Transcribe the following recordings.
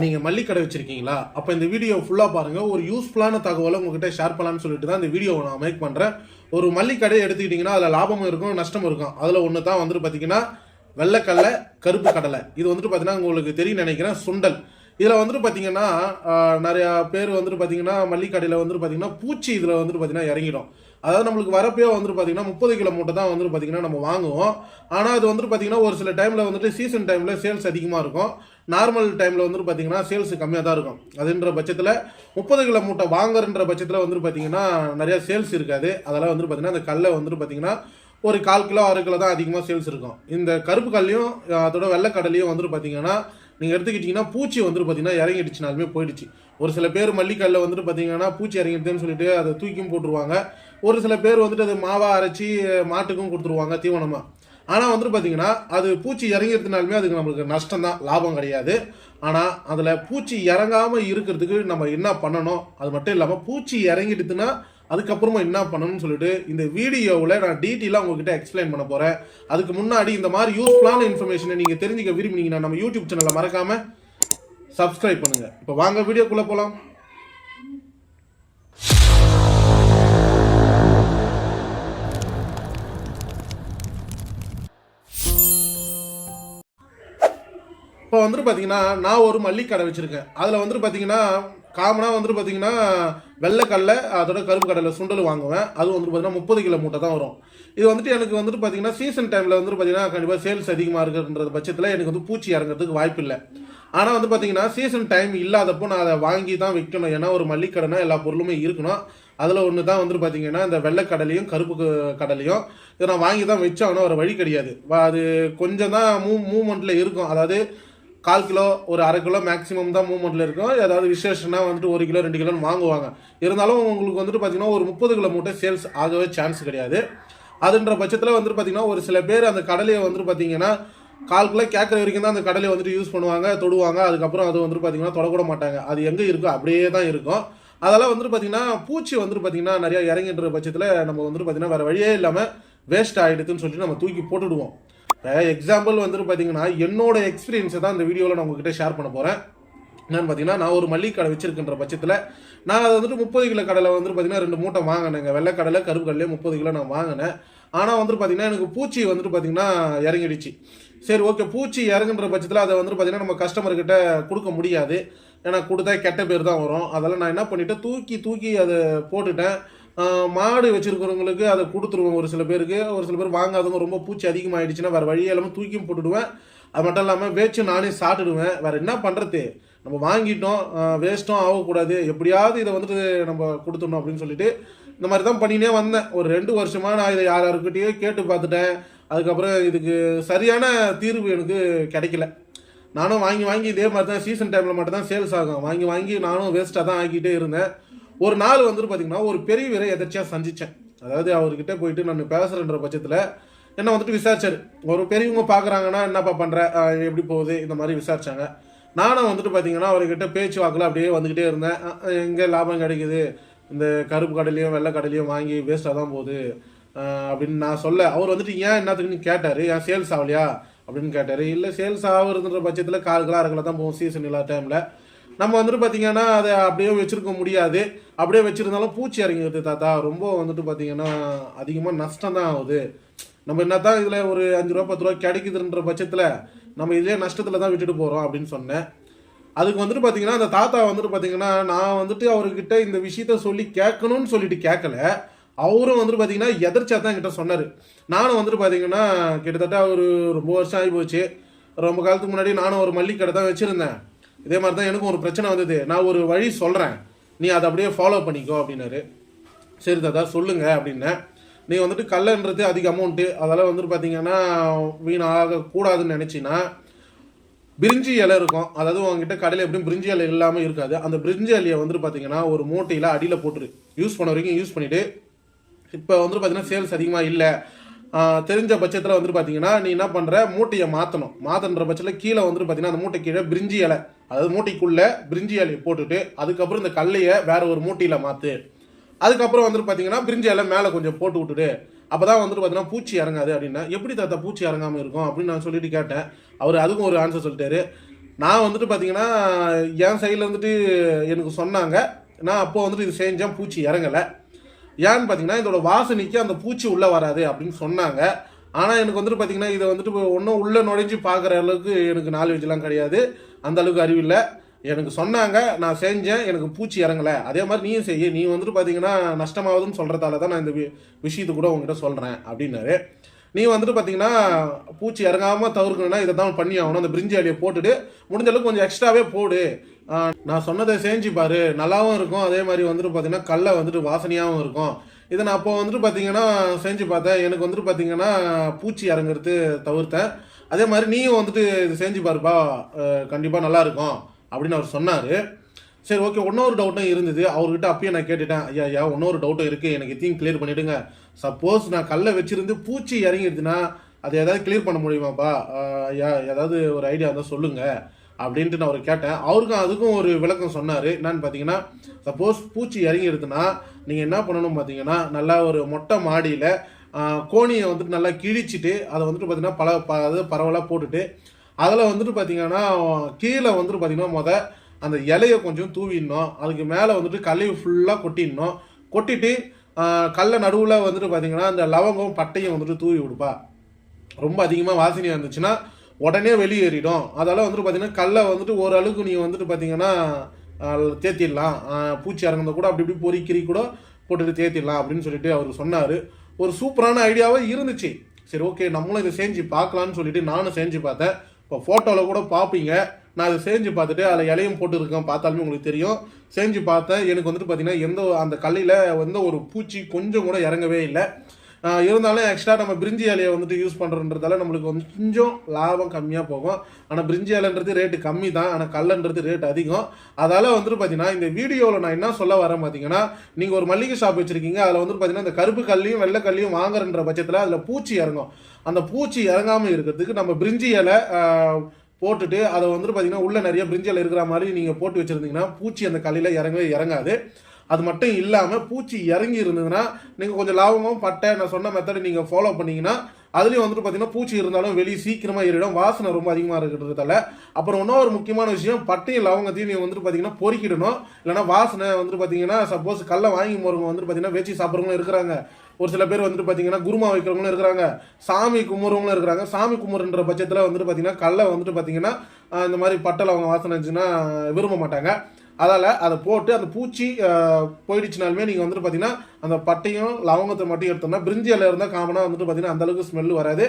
நீங்கள் மல்லிக்கடை வச்சிருக்கீங்களா? அப்போ இந்த வீடியோ ஃபுல்லாக பாருங்கள் ஒரு யூஸ்ஃபுல்லான தகவலை உங்ககிட்ட ஷேர் பண்ணலாம்னு சொல்லிட்டு தான் இந்த வீடியோவை நான் மேக் பண்ணுறேன் ஒரு மல்லிக்கடை எடுத்துக்கிட்டிங்கன்னா அதில் லாபமும் இருக்கும் நஷ்டமும் இருக்கும். அதில் ஒன்று தான் வந்துட்டு பார்த்தீங்கன்னா வெள்ளைக்கடலை கருப்பு கடலை. இது வந்துட்டு பார்த்தீங்கன்னா உங்களுக்கு தெரியும் நினைக்கிறேன் சுண்டல். இதில் வந்துட்டு பார்த்தீங்கன்னா நிறையா பேர் வந்துட்டு பார்த்தீங்கன்னா மல்லிக்கடையில் வந்துட்டு பார்த்தீங்கன்னா பூச்சி இதில் வந்துட்டு பார்த்தீங்கன்னா இறங்கிடும். அதாவது நம்மளுக்கு வரப்பே வந்துட்டு பார்த்தீங்கன்னா முப்பது கிலோ மூட்டை தான் வந்துட்டு பார்த்தீங்கன்னா நம்ம வாங்குவோம். ஆனால் அது வந்துட்டு பார்த்தீங்கன்னா ஒரு சில டைமில் வந்துட்டு சீசன் டைமில் சேல்ஸ் அதிகமாக இருக்கும். நார்மல் டைமில் வந்துட்டு பார்த்தீங்கன்னா சேல்ஸ் கம்மியாக தான் இருக்கும். அதுன்ற பட்சத்தில் முப்பது கிலோ மூட்டை வாங்குறன்ற பட்சத்தில் வந்துட்டு பார்த்தீங்கன்னா நிறையா சேல்ஸ் இருக்காது. அதெல்லாம் வந்துட்டு பார்த்தீங்கன்னா அந்த கல்லை வந்துட்டு பார்த்தீங்கன்னா ஒரு கால் கிலோ ஆறு கிலோ தான் அதிகமாக சேல்ஸ் இருக்கும். இந்த கருப்பு கல்லையும் அதோட வெள்ளைக்கடலையும் வந்துட்டு பார்த்தீங்கன்னா நீங்கள் எடுத்துக்கிட்டிங்கன்னா பூச்சி வந்துட்டு பார்த்தீங்கன்னா இறங்கிடுச்சுனாலுமே போயிடுச்சு. ஒரு சில பேர் மல்லிக்கல்லில் வந்துட்டு பார்த்தீங்கன்னா பூச்சி இறங்கிடுதுன்னு சொல்லிட்டு அதை தூக்கியும் போட்டுருவாங்க. ஒரு சில பேர் வந்துட்டு அது மாவாக அரைச்சி மாட்டுக்கும் கொடுத்துருவாங்க தீவனமாக ஆனால் வந்துட்டு பார்த்தீங்கன்னா அது பூச்சி இறங்கிறதுனாலுமே அதுக்கு நம்மளுக்கு நஷ்டம் தான் லாபம் கிடையாது. ஆனால் அதில் பூச்சி இறங்காமல் இருக்கிறதுக்கு நம்ம என்ன பண்ணணும்? அது மட்டும் இல்லாமல் பூச்சி இறங்கிடுதுன்னா அதுக்கப்புறமா என்ன பண்ணணும்னு சொல்லிட்டு இந்த வீடியோவில் நான் டீட்டெயிலாக உங்ககிட்ட எக்ஸ்பிளைன் பண்ண போகிறேன் அதுக்கு முன்னாடி இந்த மாதிரி யூஸ்ஃபுல்லான இன்ஃபர்மேஷனை நீங்கள் தெரிஞ்சுக்க விரும்பினீங்கன்னா நம்ம யூடியூப் சேனலை மறக்காமல் சப்ஸ்கிரைப் பண்ணுங்கள் இப்போ வாங்க வீடியோக்குள்ளே போகலாம் இப்போ வந்துட்டு பார்த்தீங்கன்னா நான் ஒரு மல்லிகை கடை வச்சுருக்கேன். அதில் வந்துட்டு பார்த்தீங்கன்னா காமனாக வந்துட்டு பார்த்தீங்கன்னா வெள்ளைக்கடலை அதோட கருப்பு கடலை சுண்டல் வாங்குவேன். அது வந்துட்டு பார்த்தீங்கன்னா முப்பது கிலோ மூட்டை தான் வரும். இது வந்துட்டு எனக்கு வந்துட்டு பார்த்தீங்கன்னா சீசன் டைமில் வந்துட்டு பார்த்தீங்கன்னா கண்டிப்பாக சேல்ஸ் அதிகமாக இருக்குன்றது பட்சத்தில் எனக்கு வந்து பூச்சி இறங்குறதுக்கு வாய்ப்பு இல்லை. ஆனால் வந்து பார்த்தீங்கன்னா சீசன் டைம் இல்லாதப்போ நான் அதை வாங்கி தான் விற்கணும் ஏன்னா ஒரு மல்லிக்கடைனா எல்லா பொருளுமே இருக்கணும். அதில் ஒன்று தான் வந்துட்டு பார்த்தீங்கன்னா இந்த வெள்ளைக்கடலையும் கருப்பு கடலையும் இதை நான் வாங்கி தான் வச்சாகணும் ஒரு வழி கிடையாது. அது கொஞ்சம் தான் மூ மூமெண்ட்டில் இருக்கும். அதாவது கால் கிலோ ஒரு அரை கிலோ மேக்ஸிமம் தான் மூவ்மெண்ட்டில் இருக்கும். ஏதாவது விசேஷம்னா வந்துட்டு ஒரு கிலோ ரெண்டு கிலோன்னு வாங்குவாங்க. இருந்தாலும் உங்களுக்கு வந்துட்டு பார்த்தீங்கன்னா ஒரு முப்பது கிலோ மூட்டை சேல்ஸ் ஆகவே சான்ஸ் கிடையாது. அதுன்ற பட்சத்தில் வந்துட்டு பார்த்தீங்கன்னா ஒரு சில பேர் அந்த கடலையை வந்துட்டு பார்த்தீங்கன்னா கால் கிலோ கேட்குற வரைக்கும் தான் அந்த கடலையை வந்துட்டு யூஸ் பண்ணுவாங்க தொடுவாங்க. அதுக்கப்புறம் அது வந்துட்டு பார்த்திங்கன்னா தொடக்கூட மாட்டாங்க. அது எங்கே இருக்கோ அப்படியே தான் இருக்கும். அதெல்லாம் வந்துட்டு பார்த்தீங்கன்னா பூச்சி வந்துட்டு பார்த்தீங்கன்னா நிறையா இறங்கின்ற பட்சத்தில் நம்ம வந்துட்டு பார்த்தீங்கன்னா வேறு வழியே இல்லாமல் வேஸ்ட் ஆகிடுதுன்னு சொல்லிட்டு நம்ம தூக்கி போட்டுடுவோம். எக்ஸாம்பிள் வந்துட்டு பார்த்தீங்கன்னா என்னோட எக்ஸ்பீரியன்ஸை தான் இந்த வீடியோவில் நான் உங்ககிட்ட ஷேர் பண்ண போகிறேன் என்னன்னு பார்த்தீங்கன்னா நான் ஒரு மல்லிகை கடை வச்சிருக்கின்ற பட்சத்தில் நான் அதை வந்துட்டு முப்பது கிலோ கடலை வந்துட்டு பார்த்தீங்கன்னா ரெண்டு மூட்டை வாங்கினேங்க. வெள்ளைக்கடலை கருப்பு கடலையே முப்பது கிலோ நான் வாங்கினேன். ஆனால் வந்துட்டு பார்த்தீங்கன்னா எனக்கு பூச்சி வந்துட்டு பார்த்தீங்கன்னா இறங்கிடுச்சு. சரி ஓகே பூச்சி இறங்குன்ற பட்சத்தில் அதை வந்துட்டு பார்த்தீங்கன்னா நம்ம கஸ்டமர்கிட்ட கொடுக்க முடியாது. ஏன்னா கொடுத்தா கெட்ட பேர் தான் வரும். அதெல்லாம் நான் என்ன பண்ணிவிட்டேன் தூக்கி தூக்கி அதை போட்டுட்டேன். மாடு வச்சுருக்கிறவங்களுக்கு அதை கொடுத்துருவோம் ஒரு சில பேருக்கு. ஒரு சில பேர் வாங்காதவங்க ரொம்ப பூச்சி அதிகமாகிடுச்சுன்னா வேறு வழி இல்லாமல் தூக்கியும் போட்டுடுவேன். அது மட்டும் இல்லாமல் வேச்சு நானே சாப்பிட்டுடுவேன். வேறு என்ன பண்ணுறது நம்ம வாங்கிட்டோம் வேஸ்ட்டும் ஆகக்கூடாது. எப்படியாவது இதை வந்துட்டு நம்ம கொடுத்துடணும் அப்படின்னு சொல்லிட்டு இந்த மாதிரி தான் பண்ணினே வந்தேன். ஒரு ரெண்டு வருஷமாக நான் இதை யார் யாருக்கிட்டேயோ கேட்டு பார்த்துட்டேன். அதுக்கப்புறம் இதுக்கு சரியான தீர்வு எனக்கு கிடைக்கல. நானும் வாங்கி வாங்கி இதே மாதிரி தான் சீசன் டைமில் மட்டும் தான் சேல்ஸ் ஆகும். வாங்கி வாங்கி நானும் வேஸ்ட்டாக தான் ஆக்கிட்டே இருந்தேன். ஒரு நாள் வந்துட்டு பார்த்தீங்கன்னா ஒரு பெரிய வீரை சந்தித்தேன் அதாவது அவர்கிட்ட போயிட்டு நான் பேசுகிறேன்ற பட்சத்தில் என்ன வந்துட்டு விசாரிச்சாரு. ஒரு பெரியவங்க பார்க்குறாங்கன்னா என்னப்பா பண்ணுற எப்படி போகுது? இந்த மாதிரி விசாரிச்சாங்க. நானும் வந்துட்டு பார்த்தீங்கன்னா அவர்கிட்ட பேச்சு வாக்கில் அப்படியே வந்துக்கிட்டே இருந்தேன். எங்கே லாபம் கிடைக்குது? இந்த கருப்பு கடலையும் வெள்ளை கடலையும் வாங்கி வேஸ்ட்டாக தான் போகுது. அப்படின்னு நான் சொல்ல அவர் வந்துட்டு ஏன் என்னத்துக்குன்னு கேட்டார். ஏன் சேல்ஸ் ஆகலையா? அப்படின்னு கேட்டார். இல்லை சேல்ஸ் ஆகுறதுன்ற பட்சத்தில் கால் கிலோ அரை தான் போகும். சீசன் இல்லாத டைமில் நம்ம வந்துட்டு பார்த்தீங்கன்னா அதை அப்படியே வச்சுருக்க முடியாது. அப்படியே வச்சுருந்தாலும் பூச்சி இறங்கிடுது தாத்தா. ரொம்ப வந்துட்டு பார்த்தீங்கன்னா அதிகமாக நஷ்டம் தான் ஆகுது. நம்ம என்ன தான் இதில் ஒரு அஞ்சு ரூபா பத்து ரூபா கிடைக்குதுன்ற பட்சத்தில் நம்ம இதே நஷ்டத்தில் தான் விட்டுட்டு போகிறோம் அப்படின்னு சொன்னேன். அதுக்கு வந்துட்டு பார்த்தீங்கன்னா அந்த தாத்தா வந்துட்டு பார்த்தீங்கன்னா நான் வந்துட்டு அவர்கிட்ட இந்த விஷயத்த சொல்லி கேட்கணும்னு சொல்லிட்டு கேட்கல. அவரும் வந்துட்டு பார்த்தீங்கன்னா எதிர்ச்சா தான் என்கிட்ட சொன்னார். நானும் வந்துட்டு பார்த்தீங்கன்னா கிட்டத்தட்ட ஒரு ரொம்ப வருஷம் ஆகி போச்சு. ரொம்ப காலத்துக்கு முன்னாடி நானும் ஒரு மல்லிகை கடை தான் வச்சுருந்தேன். இதே மாதிரி தான் எனக்கும் ஒரு பிரச்சனை வந்தது. நான் ஒரு வழி சொல்கிறேன் நீ அதை அப்படியே ஃபாலோ பண்ணிக்கோ அப்படின்னாரு. சரி தாத்தா சொல்லுங்க அப்படின்னேன் நீ வந்துட்டு கல்லன்றது அதிக அமௌண்ட்டு அதெல்லாம் வந்துட்டு பார்த்தீங்கன்னா வீணாக கூடாதுன்னு நினச்சின்னா பிரிஞ்சி இலை இருக்கும். அதாவது உங்ககிட்ட கடையில் எப்படியும் பிரிஞ்சி இலை இல்லாமல் இருக்காது. அந்த பிரிஞ்சி இலையை வந்துட்டு பார்த்தீங்கன்னா ஒரு மூட்டையில் அடியில் போட்டுரு. யூஸ் பண்ண வரைக்கும் யூஸ் பண்ணிவிட்டு இப்போ வந்துட்டு பார்த்தீங்கன்னா சேல்ஸ் அதிகமாக இல்லை. தெரிஞ்ச பட்சத்தில் வந்துட்டு பார்த்தீங்கன்னா நீ என்ன பண்ணுற மூட்டையை மாற்றணும் மாற்றன்ற பட்சத்தில் கீழே வந்துட்டு பார்த்தீங்கன்னா அந்த மூட்டை கீழே பிரிஞ்சி இலை அதாவது மூட்டைக்குள்ளே பிரிஞ்சி இலையை போட்டுட்டு அதுக்கப்புறம் இந்த கல்லையை வேற ஒரு மூட்டையில் மாற்று அதுக்கப்புறம் வந்துட்டு பார்த்தீங்கன்னா பிரிஞ்சி இலை மேலே கொஞ்சம் போட்டு விட்டுடு. அப்போ தான் வந்துட்டு பார்த்தீங்கன்னா பூச்சி இறங்காது அப்படின்னா எப்படி தாத்தா பூச்சி இறங்காமல் இருக்கும்? அப்படின்னு நான் சொல்லிட்டு கேட்டேன். அவர் அதுக்கும் ஒரு ஆன்சர் சொல்லிட்டாரு. நான் வந்துட்டு பார்த்தீங்கன்னா என் சைடில் வந்துட்டு எனக்கு சொன்னாங்க நான் அப்போது வந்துட்டு இது செஞ்சேன் பூச்சி இறங்கலை. ஏன்னு பார்த்தீங்கன்னா இதோட வாசனைக்கு அந்த பூச்சி உள்ளே வராது அப்படின்னு சொன்னாங்க. ஆனால் எனக்கு வந்துட்டு பார்த்தீங்கன்னா இதை வந்துட்டு ஒன்றும் உள்ளே நுழைஞ்சு பார்க்குற அளவுக்கு எனக்கு நாலேஜ்லாம் கிடையாது. அந்த அளவுக்கு அறிவில்லை எனக்கு சொன்னாங்க நான் செஞ்சேன் எனக்கு பூச்சி இறங்கலை. அதே மாதிரி நீயும் செய்ய. நீ வந்துட்டு பார்த்தீங்கன்னா நஷ்டமாகுதுன்னு சொல்கிறதால தான் நான் இந்த வி- விஷயத்தை கூட உங்ககிட்ட சொல்கிறேன் அப்படின்னாரு. நீ வந்துட்டு பார்த்தீங்கன்னா பூச்சி இறங்காமல் தவிர்க்கணும்னா இதை தான் பண்ணி ஆகணும். அந்த பிரிஞ்சி அலியை போட்டுட்டு முடிஞ்ச அளவுக்கு கொஞ்சம் எக்ஸ்ட்ராவே போடு. நான் சொன்னதை செஞ்சு பாரு. நல்லாவும் இருக்கும். அதே மாதிரி வந்துட்டு பார்த்தீங்கன்னா கல்லை வந்துட்டு வாசனையாகவும் இருக்கும். இதை நான் அப்போ வந்துட்டு பார்த்தீங்கன்னா செஞ்சு பார்த்தேன். எனக்கு வந்துட்டு பார்த்தீங்கன்னா பூச்சி இறங்குறது தவிர்த்தேன். அதே மாதிரி நீயும் வந்துட்டு இது செஞ்சு பாருப்பா. கண்டிப்பாக நல்லா இருக்கும். அப்படின்னு அவர் சொன்னார். சரி ஓகே இன்னொரு டவுட்டும் இருந்தது. அவர்கிட்ட அப்பயே நான் கேட்டுட்டேன் ஐயா ஐயா இன்னொரு டவுட்டும் இருக்குது எனக்கு இதையும் கிளியர் பண்ணிவிடுங்க சப்போஸ் நான் கல்லை வச்சிருந்து பூச்சி இறங்கிடுதுன்னா அதை ஏதாவது கிளியர் பண்ண முடியுமாப்பா? ஐயா ஏதாவது ஒரு ஐடியா இருந்தால் சொல்லுங்கள் அப்படின்ட்டு நான் அவர் கேட்டேன். அவருக்கும் அதுக்கும் ஒரு விளக்கம் சொன்னார். என்னன்னு பார்த்தீங்கன்னா சப்போஸ் பூச்சி இறங்கிடுதுன்னா நீங்கள் என்ன பண்ணணும் பார்த்தீங்கன்னா நல்லா ஒரு மொட்டை மாடியில் கோணியை வந்துட்டு நல்லா கிழிச்சிட்டு அதை வந்துட்டு பார்த்தீங்கன்னா பல ப அது பரவலாக போட்டுட்டு அதில் வந்துட்டு பார்த்தீங்கன்னா கீழே வந்துட்டு பார்த்தீங்கன்னா மொதல் அந்த இலையை கொஞ்சம் தூவிடணும். அதுக்கு மேலே வந்துட்டு கல்லையை ஃபுல்லாக கொட்டிடணும். கொட்டிட்டு கல்லை நடுவில் வந்துட்டு பார்த்தீங்கன்னா அந்த லவங்கம் பட்டையும் வந்துட்டு தூவி விடுப்பா. ரொம்ப அதிகமாக வாசனையாக இருந்துச்சுன்னா உடனே வெளியேறிடும். அதால் வந்துட்டு பார்த்தீங்கன்னா கல்லை வந்துட்டு ஓரளவுக்கு நீங்கள் வந்துட்டு பார்த்தீங்கன்னா தேத்திடலாம். பூச்சி இறங்குந்த கூட அப்படி இப்படி பொறிக்கிறி கூட போட்டுட்டு தேத்திடலாம் அப்படின்னு சொல்லிட்டு அவர் சொன்னார். ஒரு சூப்பரான ஐடியாவாக இருந்துச்சு. சரி ஓகே நம்மளும் இதை செஞ்சு பார்க்கலான்னு சொல்லிட்டு நானும் செஞ்சு பார்த்தேன். இப்போ ஃபோட்டோவில் கூட பார்ப்பீங்க. நான் அதை செஞ்சு பார்த்துட்டு அதில் இலையும் போட்டுருக்கேன். பார்த்தாலுமே உங்களுக்கு தெரியும். செஞ்சு பார்த்தேன். எனக்கு வந்துட்டு பார்த்தீங்கன்னா எந்த அந்த கல்லில் எந்த ஒரு பூச்சி கொஞ்சம் கூட இறங்கவே இல்லை. இருந்தாலும் எக்ஸ்ட்ரா நம்ம பிரிஞ்சி இலையை வந்துட்டு யூஸ் பண்ணுறன்றதால நம்மளுக்கு கொஞ்சம் லாபம் கம்மியாக போகும். ஆனால் பிரிஞ்சி இலைன்றது ரேட்டு கம்மி தான். ஆனால் கல்லுன்றது ரேட் அதிகம். அதால் வந்துட்டு பார்த்தீங்கன்னா இந்த வீடியோவில் நான் என்ன சொல்ல வரேன் பார்த்தீங்கன்னா நீங்கள் ஒரு மல்லிகை ஷாப் வச்சுருக்கீங்க. அதில் வந்துட்டு பார்த்தீங்கன்னா இந்த கருப்பு கல்லையும் வெள்ளை கல்லையும் வாங்குறன்ற பட்சத்தில் அதில் பூச்சி இறங்கும். அந்த பூச்சி இறங்காமல் இருக்கிறதுக்கு நம்ம பிரிஞ்சி இலை போட்டுட்டு அதை வந்துட்டு பார்த்தீங்கன்னா உள்ள நிறைய பிரிஞ்சல் இருக்கிற மாதிரி நீங்கள் போட்டு வச்சுருந்தீங்கன்னா பூச்சி அந்த கல்லில் இறங்கவே இறங்காது. அது மட்டும் இல்லாமல் பூச்சி இறங்கி இருந்ததுன்னா நீங்கள் கொஞ்சம் லாபமும் பட்டை நான் சொன்ன மெத்தடை நீங்கள் ஃபாலோ பண்ணீங்கன்னா அதுலேயும் வந்துட்டு பார்த்தீங்கன்னா பூச்சி இருந்தாலும் வெளியே சீக்கிரமாக ஏறிடும். வாசனை ரொம்ப அதிகமாக இருக்கிறதால அப்புறம் இன்னொரு முக்கியமான விஷயம் பட்டையும் லவங்கத்தையும் நீங்கள் வந்துட்டு பார்த்தீங்கன்னா பொறிக்கிடணும். இல்லைன்னா வாசனை வந்துட்டு பார்த்தீங்கன்னா சப்போஸ் கல்லை வாங்கி போகிறவங்க வந்துட்டு பார்த்தீங்கன்னா வச்சு சாப்பிட்றவங்களும் இருக்கிறாங்க. ஒரு சில பேர் வந்துட்டு பார்த்தீங்கன்னா குருமா வைக்கிறவங்களும் இருக்கிறாங்க. சாமி கும்புறவங்களும் இருக்கிறாங்க. சாமி கும்புறன்ற பட்சத்தில் வந்துட்டு பார்த்தீங்கன்னா கல்லை வந்துட்டு பார்த்தீங்கன்னா இந்த மாதிரி பட்டை அவங்க வாசனை இருந்துச்சுன்னா விரும்ப மாட்டாங்க. அதால் அதை போட்டு அந்த பூச்சி போயிடுச்சுனாலுமே நீங்கள் வந்துட்டு பார்த்தீங்கன்னா அந்த பட்டையும் லவங்கத்தை மட்டும் எடுத்தோம்னா பிரிஞ்சி இலை இருந்தால் காமனாக வந்துட்டு பார்த்தீங்கன்னா அந்த அளவுக்கு ஸ்மெல் வராது.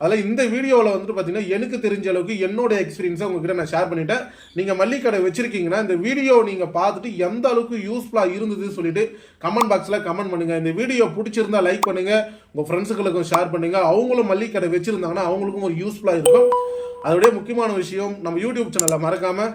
அதில் இந்த வீடியோவில் வந்துட்டு பார்த்தீங்கன்னா எனக்கு தெரிஞ்ச அளவுக்கு என்னோட எக்ஸ்பீரியன்ஸை உங்ககிட்ட நான் ஷேர் பண்ணிட்டேன். நீங்கள் மல்லிக்கடை வச்சுருக்கீங்கன்னா இந்த வீடியோ நீங்கள் பார்த்துட்டு எந்த அளவுக்கு யூஸ்ஃபுல்லாக இருந்தது சொல்லிட்டு கமெண்ட் பாக்ஸில் கமெண்ட் பண்ணுங்கள் இந்த வீடியோ பிடிச்சிருந்தா லைக் பண்ணுங்கள் உங்கள் ஃப்ரெண்ட்ஸுகளுக்கும் ஷேர் பண்ணுங்கள் அவங்களும் மல்லிக்கடை வச்சுருந்தாங்கன்னா அவங்களுக்கும் ஒரு யூஸ்ஃபுல்லாக இருக்கும். அதோடைய முக்கியமான விஷயம் நம்ம யூடியூப் சேனலை மறக்காமல்